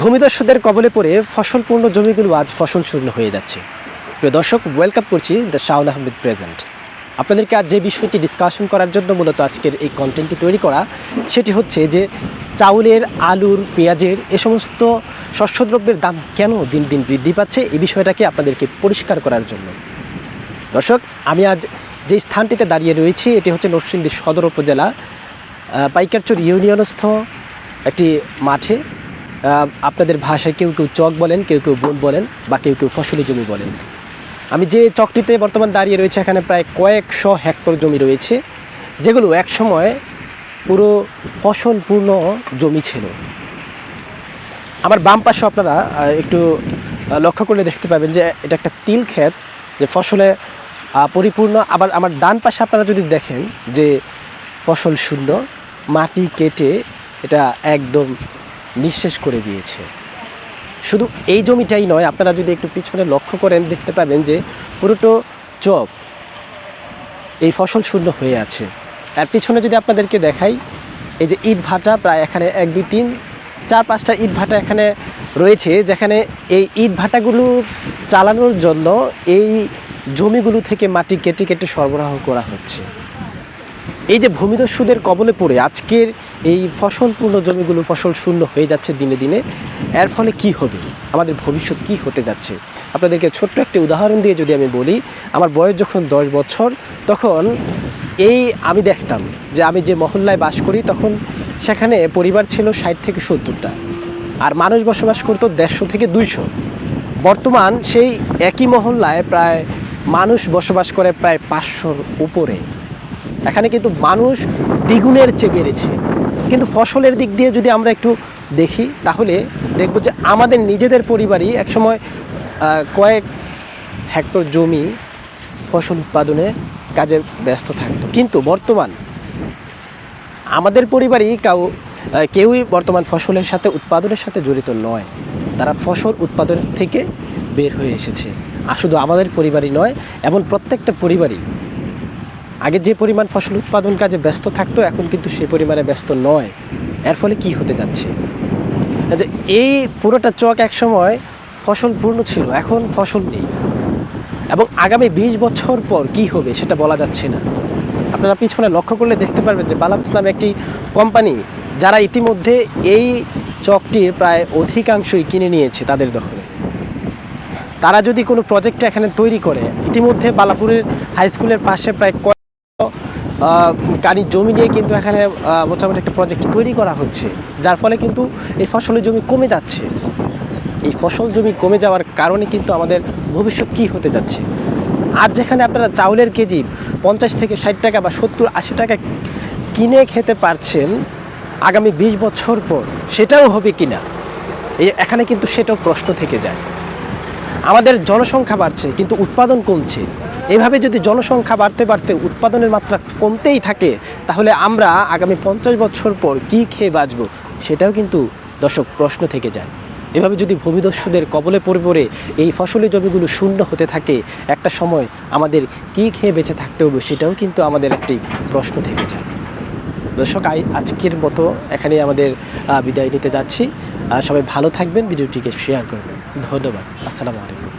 ভূমিদস্যুদের কবলে পড়ে ফসলপূর্ণ জমিগুলো আজ ফসল শূন্য হয়ে যাচ্ছে। প্রিয় দর্শক ওয়েলকাম করছি দ্য শাওন আহমেদ প্রেজেন্ট আপনাদেরকে আজ যে বিষয়টি ডিসকাশন করার জন্য মূলত আজকের এই কন্টেন্টটি তৈরি করা, সেটি হচ্ছে যে চাউলের, আলুর, পেঁয়াজের এ সমস্ত শস্যদ্রব্যের দাম কেন দিন দিন বৃদ্ধি পাচ্ছে, এই বিষয়টাকে আপনাদেরকে পরিষ্কার করার জন্য। দর্শক, আমি আজ যে স্থানটিতে দাঁড়িয়ে রয়েছি, এটি হচ্ছে নরসিংদী সদর উপজেলা পাইকারচর ইউনিয়নস্থ একটি মাঠে। আপনাদের ভাষায় কেউ কেউ চক বলেন, কেউ কেউ বন বলেন বা কেউ কেউ ফসলি জমি বলেন। আমি যে চকটিতে বর্তমান দাঁড়িয়ে রয়েছে, এখানে প্রায় কয়েকশো হেক্টর জমি রয়েছে, যেগুলো একসময় পুরো ফসলপূর্ণ জমি ছিল। আমার বাম পাশে আপনারা একটু লক্ষ্য করলে দেখতে পাবেন যে এটা একটা তিল ক্ষেত, যে ফসলে পরিপূর্ণ। আবার আমার ডান পাশে আপনারা যদি দেখেন যে ফসল শূন্য, মাটি কেটে এটা একদম নিঃশেষ করে দিয়েছে। শুধু এই জমিটাই নয়, আপনারা যদি একটু পিছনে লক্ষ্য করেন, দেখতে পাবেন যে পুরোটো চক এই ফসল শূন্য হয়ে আছে। তার পিছনে যদি আপনাদেরকে দেখাই, এই যে ইট ভাটা প্রায় এখানে এক, দুই, তিন, চার, পাঁচটা ইট ভাটা এখানে রয়েছে, যেখানে এই ইট ভাটাগুলো চালানোর জন্য এই জমিগুলো থেকে মাটি কেটে কেটে সরবরাহ করা হচ্ছে। এই যে ভূমিদস্যুদের কবলে পড়ে আজকের এই ফসলপূর্ণ জমিগুলো ফসল শূন্য হয়ে যাচ্ছে দিনে দিনে, এর ফলে কি হবে? আমাদের ভবিষ্যৎ কি হতে যাচ্ছে? আপনাদেরকে ছোট্ট একটি উদাহরণ দিয়ে যদি আমি বলি, আমার বয়স যখন দশ বছর, তখন এই আমি দেখতাম যে আমি যে মহল্লায় বাস করি, তখন সেখানে পরিবার ছিল ষাট থেকে সত্তরটা, আর মানুষ বসবাস করতো দেড়শো থেকে দুইশো। বর্তমান সেই একই মহল্লায় প্রায় মানুষ বসবাস করে প্রায় পাঁচশোর উপরে। এখানে কিন্তু মানুষ দ্বিগুণের চেয়ে বেড়েছে। কিন্তু ফসলের দিক দিয়ে যদি আমরা একটু দেখি, তাহলে দেখব যে আমাদের নিজেদের পরিবারই একসময় কয়েক হেক্টর জমি ফসল উৎপাদনে কাজে ব্যস্ত থাকতো। কিন্তু বর্তমান আমাদের পরিবারই কাউ কেউই বর্তমান ফসলের সাথে, উৎপাদনের সাথে জড়িত নয়। তারা ফসল উৎপাদন থেকে বের হয়ে এসেছে। আর শুধু আমাদের পরিবারই নয়, এমন প্রত্যেকটা পরিবারই আগে যে পরিমাণ ফসল উৎপাদন কাজে ব্যস্ত থাকতো, এখন কিন্তু সে পরিমাণে ব্যস্ত নয়। এর ফলে কি হতে যাচ্ছে? যে এই পুরোটা চক একসময় ফসল পূর্ণ ছিল, এখন ফসল নেই। এবং আগামী বিশ বছর পর কি হবে সেটা বলা যাচ্ছে না। আপনারা পিছনে লক্ষ্য করলে দেখতে পারবেন যে বালাপ ইসলাম একটি কোম্পানি, যারা ইতিমধ্যে এই চকটির প্রায় অধিকাংশই কিনে নিয়েছে তাদের দখলে। তারা যদি কোনো প্রজেক্ট এখানে তৈরি করে, ইতিমধ্যে বালাপুরের হাই স্কুলের পাশে প্রায় কানি জমি নিয়ে কিন্তু এখানে মোটামুটি একটা প্রজেক্ট তৈরি করা হচ্ছে। যার ফলে কিন্তু এই ফসলের জমি কমে যাচ্ছে। এই ফসল জমি কমে যাওয়ার কারণে কিন্তু আমাদের ভবিষ্যৎ কী হতে যাচ্ছে? আর যেখানে আপনারা চাউলের কেজি পঞ্চাশ থেকে ষাট টাকা বা সত্তর, আশি টাকা কিনে খেতে পারছেন, আগামী বিশ বছর পর সেটাও হবে কিনা? এই এখানে কিন্তু সেটাও প্রশ্ন থেকে যায়। আমাদের জনসংখ্যা বাড়ছে, কিন্তু উৎপাদন কমছে। এভাবে যদি জনসংখ্যা বাড়তে বাড়তে উৎপাদনের মাত্রা কমতেই থাকে, তাহলে আমরা আগামী পঞ্চাশ বছর পর কি খেয়ে বাঁচব, সেটাও কিন্তু দর্শক প্রশ্ন থেকে যায়। এভাবে যদি ভূমিদস্যুদের কবলে পড়ে পড়ে এই ফসলের জমিগুলো শূন্য হতে থাকে, একটা সময় আমাদের কি খেয়ে বেঁচে থাকতে হবে সেটাও কিন্তু আমাদের একটি প্রশ্ন থেকে যায়। দর্শক আজকের মতো এখানে আমাদের বিদায় নিতে যাচ্ছি। সবাই ভালো থাকবেন, ভিডিওটিকে শেয়ার করবেন। ধন্যবাদ। আসসালামু আলাইকুম।